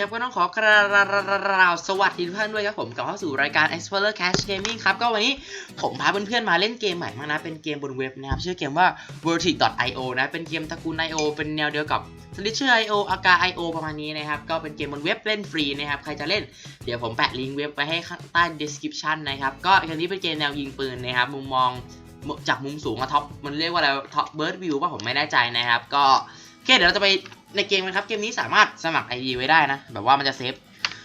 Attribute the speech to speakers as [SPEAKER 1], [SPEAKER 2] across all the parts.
[SPEAKER 1] ครับก็ต้องขอกราบสวัสดีทุกท่านด้วยครับผมกลับเข้าสู่รายการ Explorer Cash Gaming ครับ ก็วันนี้ผมพาเพื่อนๆมาเล่นเกมใหม่มากนะ เป็นเกมบนเว็บนะครับ ชื่อเกมว่า vertic.io นะ เป็นเกมตระกูล io เป็นแนวเดียวกับ Slither.io Aga io ประมาณนี้นะครับ ก็เป็นเกมบนเว็บเล่นฟรีนะครับ ใครจะเล่นเดี๋ยวผมแปะลิงก์เว็บไว้ให้ข้างใต้ description นะครับ ก็เกมนี้เป็นเกมแนวยิงปืนนะครับ มุมมองจากมุมสูงอะท็อปมันเรียกว่าอะไรท็อปเบิร์ดวิวป่ะผมไม่แน่ใจนะครับ ก็โอเคเดี๋ยวเราจะไป ในเกมนะครับเกมนี้สามารถสมัคร ID ไว้ได้นะ แบบว่ามันจะเซฟ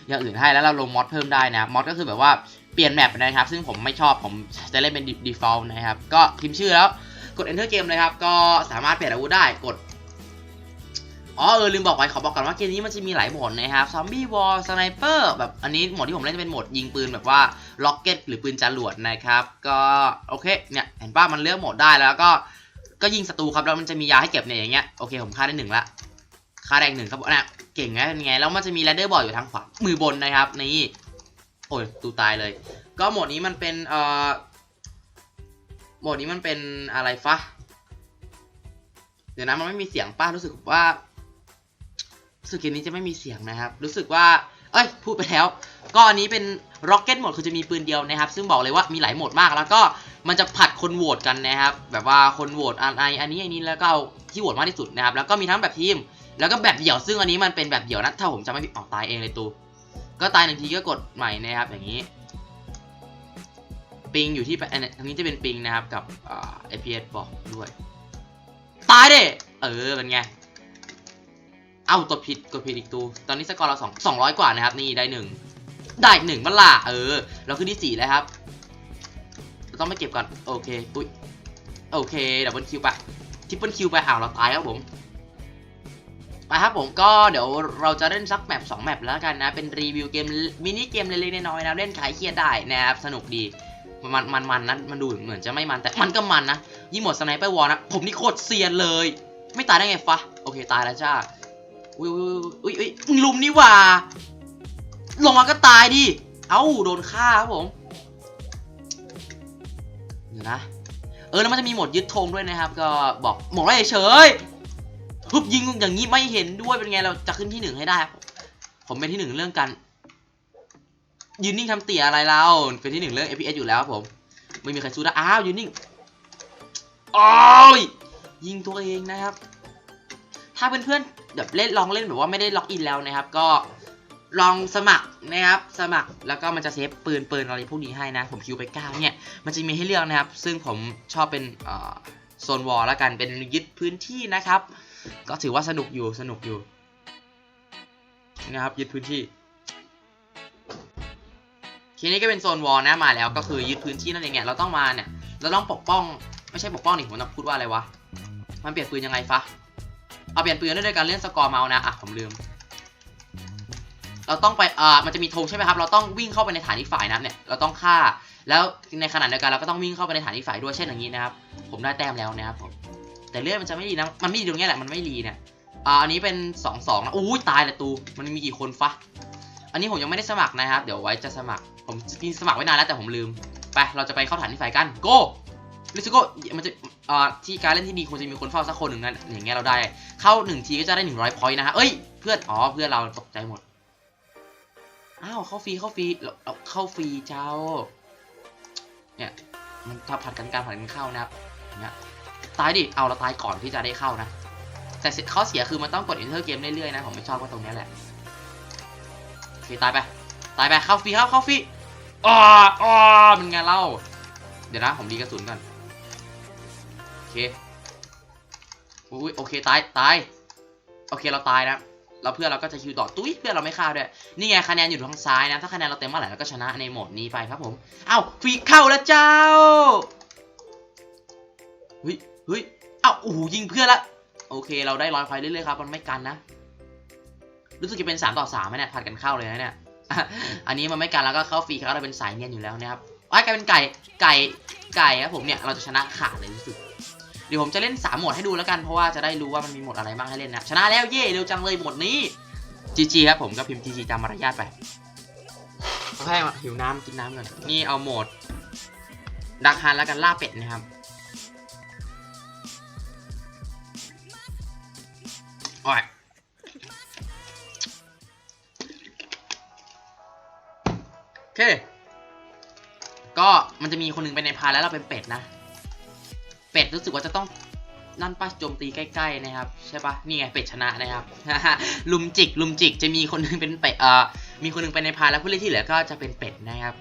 [SPEAKER 1] อย่างอื่นให้แล้วเราลงมอดเพิ่มได้นะมอดก็คือแบบว่าเปลี่ยนแมปนะครับ ซึ่งผมไม่ชอบผมจะเล่นเป็น default นะครับ ก็พิมพ์ชื่อแล้วกด enter เกมเลยครับ ก็สามารถเปลี่ยนอาวุธได้กดอ๋อเออลืมบอกไปขอบอกก่อนว่าเกมนี้มันจะมีหลายโหมดนะครับซอมบี้วอลสไนเปอร์แบบอันนี้โหมดที่ผมเล่นจะเป็นโหมดยิงปืนแบบว่าล็อกเก็ตหรือปืนจรวดนะครับ ก็โอเคเนี่ยเห็นป่ะมันเลือกโหมดได้แล้วก็ก็ยิงศัตรูครับแล้วมันจะมียาให้เก็บเนี่ยอย่างเงี้ยโอเคผมฆ่าได้หนึ่งละ ฆ่าแดงหนึ่งครับนี่ยเก่งไงเป็นไงแล้วมันจะมีแรดเดอร์บอร์ดอยู่ทางขวามือบนนะครับนี่โอ้ยตูตายเลย ก็โหมดนี้มันเป็นเอ่อโหมดนี้มันเป็นอะไรฟะเดี๋ยวนะมันไม่มีเสียงป้ารู้สึกว่ารู้สึกเกมนี้จะไม่มีเสียงนะครับ รู้สึกว่า เอ้ย พูดไปแล้ว ก็อันนี้เป็น Rocket โหมดคือจะมีปืนเดียวนะครับ ซึ่งบอกเลยว่ามีหลายโหมดมาก แล้วก็มันจะผัดคนโหวตกันนะครับ แบบว่าคนโหวตอันไออันนี้อันนี้แล้วก็เอาที่โหวตมากที่สุดนะครับ แล้วก็มีทั้งแบบทีม แล้วก็แบบเดี่ยวซึ่งอันนี้มันเป็นแบบเดี่ยวนะถ้าผมจะไม่ผิดออกตายเองเลยตูก็ตายหนึ่งทีก็กดใหม่นะครับอย่างนี้ ปิงอยู่ที่อันนี้จะเป็นปิงนะครับกับอ่า FPS บอกด้วย ตายเด้เออเป็นไงเอ้ากดผิดกดผิดอีกตัวตอนนี้สกอร์เราสองสองร้อยกว่านะครับ นี่ได้หนึ่งได้หนึ่งมันล่ะเออ เราขึ้นที่สี่แล้วครับต้องไปเก็บก่อน โอเค ตุ้ยโอเคดับเบิลคิวไปทริปเปิลคิวไปอ้าวเราตายแล้วผม ไปครับผมก็เดี๋ยวเราจะเล่นสักแมปสองแมปแล้วกันนะ เป็นรีวิวเกมมินิเกมเล็กๆน้อยๆนะเล่นขายเครียดได้นะครับสนุกดีมันมันมันนะมันดูเหมือนจะไม่มันแต่มันก็มันนะยิ่งหมดสไนเปอร์วอลนะผมนี่โคตรเซียนเลย ไม่ตายได้ไงฟะโอเคตายแล้วจ้าอุ้ยอุ้ยอุ้ยอุ้ยมึงลุมนี่ว่าลงมาก็ตายดิเอ้าโดนฆ่าครับผมเดี๋ยวนะเออแล้วมันจะมีหมดยึดธงด้วยนะครับ ก็บอกหมดไว้เฉย ทุบยิงอย่างนี้ไม่เห็นด้วยเป็นไงเราจะขึ้นที่หนึ่งให้ได้ครับผมเป็นที่หนึ่งเรื่องการยืนนิ่งทำเตี่ยอะไรเราเป็นที่หนึ่งเรื่อง FPS อยู่แล้วครับผม ไม่มีใครสู้ได้อ้าวยืนนิ่งโอ้ยยิงตัวเองนะครับ ถ้าเพื่อนๆแบบเล่นลองเล่นแบบว่าไม่ได้ล็อกอินแล้วนะครับ ก็ลองสมัครนะครับ สมัครแล้วก็มันจะเซฟปืนปืนอะไรพวกนี้ให้นะ ผมคิวไปเก้าเนี่ย มันจะมีให้เลือกนะครับ ซึ่งผมชอบเป็นโซนวอลแล้วกันเป็นยึดพื้นที่นะครับ ก็ถือว่าสนุกอยู่สนุกอยู่นะครับยึดพื้นที่ทีนี้ก็เป็นโซนวอลนะมาแล้วก็คือยึดพื้นที่นั่นเองเนี่ยเราต้องมาเนี่ยเราต้องปกป้องไม่ใช่ปกป้องนี่ผมต้องพูดว่าอะไรวะมันเปลี่ยนปืนยังไงฟะเอาเปลี่ยนปืนได้ด้วยการเล่นสกอร์เมาส์นะอะผมลืม เราต้องไปอ่ามันจะมีธงใช่ไหมครับ เราต้องวิ่งเข้าไปในฐานอีกฝ่ายนะเนี่ยเราต้องฆ่า แล้วในขณะเดียวกันเราก็ต้องวิ่งเข้าไปในฐานอีกฝ่ายด้วยเช่นอย่างนี้นะครับ ผมได้แต้มแล้วนะครับผม แต่เลือดมันจะไม่ดีนะมันไม่ดีตรงนี้แหละมันไม่รีเนี่ยอ่าอันนี้เป็น2องสองนะอู้ยตายลยตูมันมีกี่คนฟะอันนี้ผมยังไม่ได้สมัครนะครับ เดี๋ยวไว้จะสมัครผมจริงสมัครไว้นานแล้วแต่ผมลืมไปเราจะไปเข้าฐานอีกฝ่ายกันโก้ลิสโก้มันจะอ่าที่การเล่นที่ดีควรจะมีคนเฝ้าสักคนหนึ่งนั่นอย่างเงี้ยเราได้เข้าหนึ่งทีก็จะได้หนึ่งร้อยพอยต์นะฮะเอ้ยเพื่อนอ๋อเพื่อนเราตกใจหมดอ้าวเข้าฟรีเข้าฟรีเราเข้าฟรีเจ้าเนี่ยมันถ้าผัดกันการผัดกันเข้านะครับเงี้ย ตายดิ เอาเราตายก่อนที่จะได้เข้านะ แต่ข้อเสียคือมันต้องกด enter เกมเรื่อยๆนะ ผมไม่ชอบก็ตรงนี้แหละโอเคตายไป ตายไป เข้าฟรีเข้าเข้าฟรีอ๋ออ๋อมันไงเล่า เดี๋ยวนะ ผมดีกระสุนก่อนโอเคอุ้ยโอเคตายตายโอเคเราตายนะเราเพื่อนเราก็จะคิวต่อตุ้ยเพื่อนเราไม่ฆ่าด้วยนี่ไงคะแนนอยู่ทางซ้ายนะถ้าคะแนนเราเต็มเมื่อไหร่เราก็ชนะในโหมดนี้ไปครับผมเอ้าฟรีเข้าแล้วเจ้าเฮ้ย เฮ้ยเอ้าโอ้โหยิงเพื่อนละโอเค เราได้ร้อยไฟเรื่อยๆครับมันไม่กันนะรู้สึกจะเป็น3ต่อ3ไหมเนี่ยผัดกันเข้าเลยนะเนี่ยอันนี้มันไม่กันแล้วก็เข้าฟรีครับเราเป็นสายเนียนอยู่แล้วนะครับอ้ายกลายเป็นไก่ไก่ไก่ครับผมเนี่ยเราจะชนะขาดเลยรู้สึกเดี๋ยวผมจะเล่น 3 โหมดให้ดูแล้วกันเพราะว่าจะได้รู้ว่ามันมีโหมดอะไรบ้างให้เล่นนะชนะแล้วเย่เร็วจังเลยโหมดนี้ GG ครับผมก็พิมพ์ GG ตามมารยาทไปโอเคมาหิวน้ำกินน้ำก่อนนี่เอาโหมดดักฮันแล้วกันล่าเป็ดนะครับ เค ก็มันจะมีคนหนึงเป็นในพาแล้วเราเป็นเป็ดนะ เป็ดรู้สึกว่าจะต้องนั่นป้าโจมตีใกล้ๆนะครับ ใช่ปะนี่ไงเป็ดชนะนะครับลุมจิกลุมจิกจะมีคนหนึงเป็นเป็ดเอ่อมีคนหนึงเป็นในพาแล้วผู้เล่นที่เหลือก็จะเป็นเป็ดนะครับ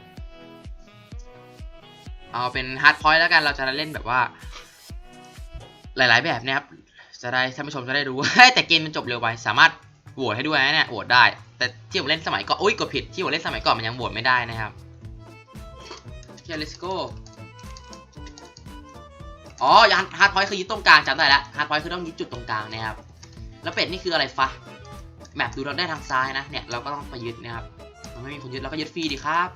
[SPEAKER 1] เอาเป็นฮาร์ดพอยต์แล้วกันเราจะเล่นแบบว่า หลายๆแบบนะครับจะได้ท่านผู้ชมจะได้รู้แต่เกมมันจบเร็วไป สามารถโหวตให้ด้วยนะเนี่ยโหวตได้ แต่ที่ผมเล่นสมัยก่อนโอ้ยกดผิดที่ผมเล่นสมัยก่อนมันยังโหวตไม่ได้นะครับโอเค let's go อ๋อยันฮาร์ดพอยต์คือยึดตรงกลางจำได้แล้วฮาร์ดพอยต์คือต้องยึดจุดตรงกลางนะครับ แล้วเป็ดนี่คืออะไรฟะแมปดูเราได้ทางซ้ายนะเนี่ยเราก็ต้องไปยึดนะครับมันไม่มีคนยึดเราก็ยึดฟรีดีครับ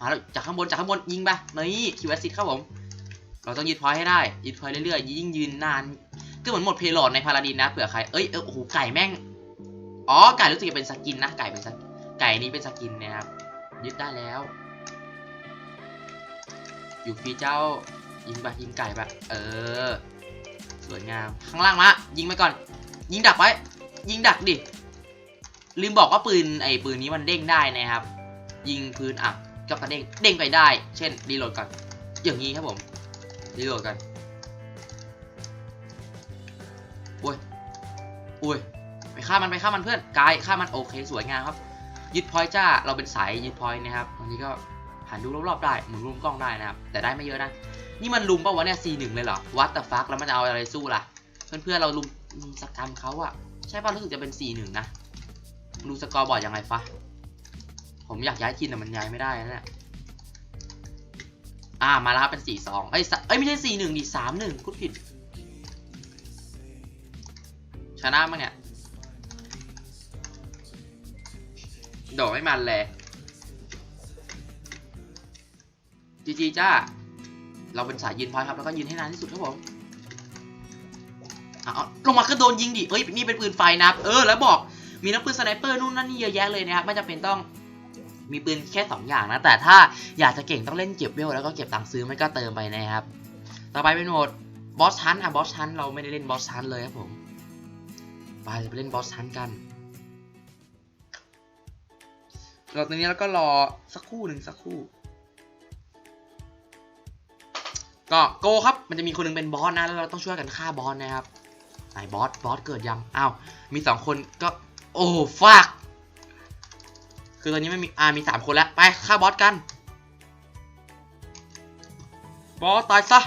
[SPEAKER 1] มาแล้วจากข้างบนจากข้างบนยิงไปนี่คิวแอสซิดครับผมเราต้องยึดพอยต์ให้ได้ยึดพอยต์เรื่อยๆยิ่งยืนนานก็เหมือนหมดเพลย์โหลดในพาราดินนะเผื่อใครเอ้ยเออโอ้โหไก่แม่ง อ๋อ ไก่รู้สึกจะเป็นสกินนะ ไก่เป็นสกไก่นี้เป็นสกินนะครับ ยึดได้แล้ว อยู่ฟีเจ้า ยิงไปยิงไก่ไปเออ สวยงาม ข้างล่างมา ยิงไปก่อน ยิงดักไว้ ยิงดักดิ ลืมบอกว่าปืนไอ้ปืนนี้มันเด้งได้นะครับ ยิงพื้นอะก็กระเด้ง เด้งไปได้ เช่นรีโหลดก่อน อย่างนี้ครับผม รีโหลดกันโอ้ยโอ้ย ไปฆ่ามันไปฆ่ามันเพื่อนกายฆ่ามันโอเคสวยงามครับ ยึดพอยจ้าเราเป็นสายยึดพอยนะครับวันนี้ก็หันดูรอบๆได้หมุนรุมกล้องได้นะครับแต่ได้ไม่เยอะนะนี่มันลุมปะวะเนี่ย C1 เลยเหรอวัดแต่ฟักแล้วมันจะเอาอะไรสู้ล่ะ เพื่อนๆเราลุมลุมสกรรมเขาอะใช่ป่ะรู้สึกจะเป็น C1 นะดูสกอร์บอร์ดยังไงฟะผมอยากย้ายทีมแต่มันย้ายไม่ได้นะเนี่ยอ่ามาแล้วครับเป็นสี่สองเอ้ยเอ้ยไม่ใช่สี่หนึ่งดิสามหนึ่งพูดผิด ชนะมั้งเนี่ย โดดไม่มันเลยจีจีจ้า เราเป็นสายยืนพอยครับ แล้วก็ยืนให้นานที่สุดครับผมเอาลงมาก็โดนยิงดิ เอ้ย นี่เป็นปืนไฟนับเออ แล้วบอกมีนักปืนสไนเปอร์นู่นนั่นนี่เยอะแยะเลยนะครับ ไม่จำเป็นต้องมีปืนแค่ 2 อย่างนะ แต่ถ้าอยากจะเก่งต้องเล่นเก็บเวลแล้วก็เก็บตังค์ซื้อไม่ก็เติมไปนะครับ ต่อไปเป็นโหมดบอสชั้นอะบอสชั้นเราไม่ได้เล่นบอสชั้นเลยครับผม ไปจะไปเล่นบอสชั้นกัน ราตอนนี้เราก็รอสักคู่หนึ่งสักคู่ ก็โกครับ มันจะมีคนหนึงเป็นบอสนะ แล้วเราต้องช่วยกันฆ่าบอสนะครับ ไหนบอส บอสเกิดยัง อ้าว มีสองคนก็ โอ้ฟักคือตอนนี้ไม่มี อ่า มีสามคนแล้ว ไปฆ่าบอสกัน บอสตายซะ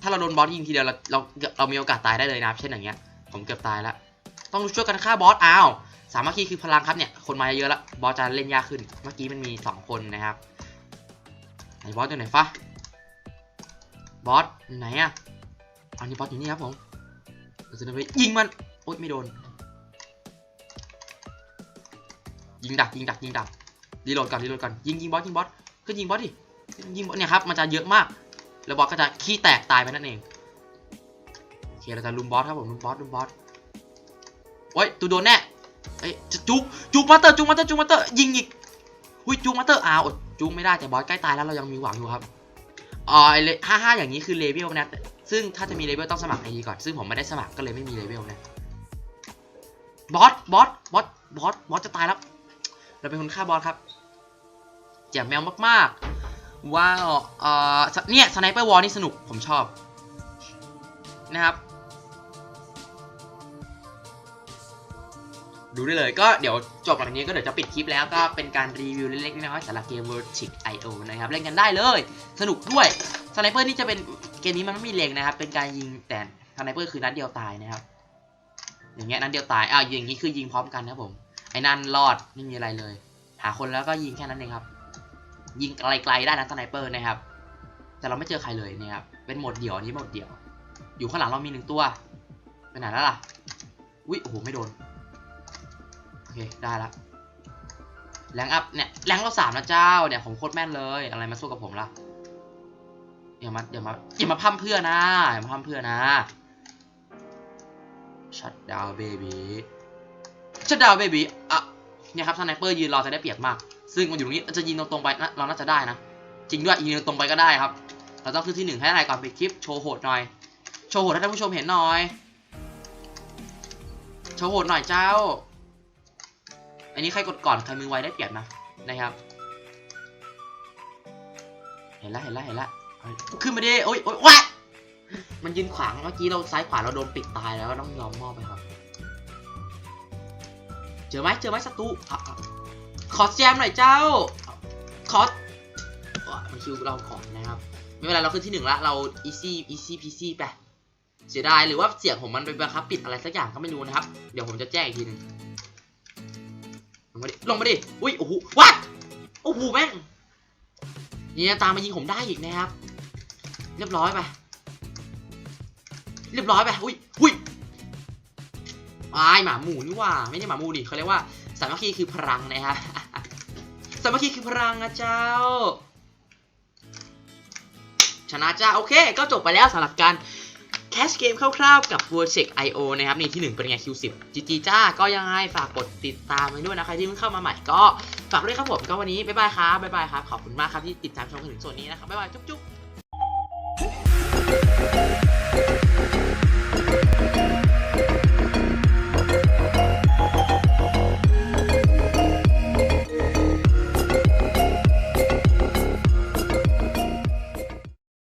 [SPEAKER 1] ถ้าเราโดนบอสยิงทีเดียวเรา เรา เรามีโอกาสตายได้เลยนะครับ เช่นอย่างเงี้ย ผมเกือบตายแล้ว ต้องช่วยกันฆ่าบอส อ้าว สามัคคีคือพลังครับเนี่ยคนมาเยอะแล้วบอสจะเล่นยากขึ้น เมื่อกี้มันมีสองคนนะครับไหนบอสอยู่ไหนฟะบอสอยู่ไหนอะอันนี้บอสอยู่นี่ครับผมจะไปยิงมันโอ๊ยไม่โดน ยิงดักยิงดักยิงดักรีโหลดก่อนรีโหลดก่อนยิงยิงบอสยิงบอสก็ยิงบอสดิยิงบอสเนี่ยครับมันจะเยอะมาก แล้วบอสก็จะขี้แตกตายไปนั่นเองโอเคเราจะลุมบอสครับผมลุมบอสลุมบอสโอ้ยตูโดนแน่ เอ้ยจะจุกจุกมาเตอร์จุกมาเตอร์จุกมาเตอร์ยิงอีกหุยจุกมาเตอร์อ้าวจุกไม่ได้แต่บอสใกล้ตายแล้วเรายังมีหวังอยู่ครับอ๋อไอเลห้าห้าอย่างนี้คือเลเวลนะซึ่งถ้าจะมีเลเวลต้องสมัครไอดีก่อนซึ่งผมไม่ได้สมัครก็เลยไม่มีเลเวลนะบอสบอสบอสบอสบอสจะตายแล้วเราเป็นคนฆ่าบอสครับแจ่มแมวมากๆว้าวเอ่อเนี่ยสไนเปอร์วอลนี่สนุกผมชอบนะครับ ดูได้เลยก็เดี๋ยวจบหลังนี้ก็เดี๋ยวจะปิดคลิปแล้วก็เป็นการรีวิวเล็กๆน้อยๆสำหรับเกม Vertic IO นะครับ เล่นกันได้เลย สนุกด้วยสไนเปอร์นี่จะเป็นเกมนี้มันไม่มีเลงนะครับ เป็นการยิงแต่สไนเปอร์คือนัดเดียวตายนะครับ อย่างเงี้ยนัดเดียวตายอ้าวอย่างงี้คือยิงพร้อมกันนะผมไอ้นั่นรอดไม่มีอะไรเลย หาคนแล้วก็ยิงแค่นั้นเองครับ ยิงไกลๆได้นะสไนเปอร์นะครับ แต่เราไม่เจอใครเลยนะครับเป็นโหมดเดี่ยวอันนี้โหมดเดี่ยว อยู่ข้างหลังเรามีหนึ่งตัวไปไหนแล้วล่ะอุ้ยโอ้โหไม่โดน เค ได้ละแรงอัพเนี่ยแรงเราสามนะเจ้าเนี่ยผมโคตรแม่นเลย อะไรมาสู้กับผมล่ะอย่ามาอย่ามาอย่ามาพั่มเพื่อนะอย่ามาพั่มเพื่อนะชัดดาวเบบี้ชัดดาวเบบี้อะเนี่ยครับสไนเปอร์ยืนรอจะได้เปรียบมาก ซึ่งมันอยู่ตรงนี้จะยิงตรงๆไปนะเราน่าจะได้นะ จริงด้วยยิงตรงไปก็ได้ครับ เราต้องขึ้นที่หนึ่งให้ได้ก่อนปิดคลิปโชว์โหดหน่อย โชว์โหดให้ท่านผู้ชมเห็นหน่อย โชว์โหดหน่อยเจ้า นนี้ใครกดก่อนใครมือไวได้เปรียบนะนะครับ เห็นละเห็นละเห็นละเฮ้ยขึ้นมาดิโอ๊ยโอ๊ยว้ามันยืนขวางเมื่อกี้เราซ้ายขวาเราโดนปิดตายแล้วก็ต้องยอมมอบไปครับ เจอไหมเจอไหมศัตรูขอแจมหน่อยเจ้า ขอมันคิวเราของนะครับ ไม่เป็นไรเราขึ้นที่หนึ่งละเรา easy easy peasy ไปเสียดายหรือว่าเสียงผมมันไปบังคับปิดอะไรสักอย่างก็ไม่รู้นะครับ เดี๋ยวผมจะแจ้งอีกทีหนึ่ง มาดิ ลงมาดิ อุ้ย โอ้โห วัด โอ้โห แม่งเนี่ยตามมายิงผมได้อีกนะครับ เรียบร้อยไป เรียบร้อยไป อุ้ย อุ้ยอายหมาหมูนี่ว่า ไม่ใช่หมาหมูดิเขาเรียกว่าสามัคคีคือพลังนะครับสามัคคีคือพลังนะเจ้า ชนะจ้า โอเค ก็จบไปแล้วสำหรับการ แคชเกมคร่าวๆกับ v o r t e x IO นะครับนี่ที่ 1 เป็นไง Q10 จีจีจ้าก็ยังไงฝากกดติดตามไว้ด้วยนะใครที่เพิ่งเข้ามาใหม่ก็ฝากด้วยครับผมก็วันนี้ บ๊ายบายครับบ๊ายบายครับ ขอบคุณมากครับที่ติดตามชมถึงส่วนนี้นะครับบ๊ายบาย จุ๊บๆ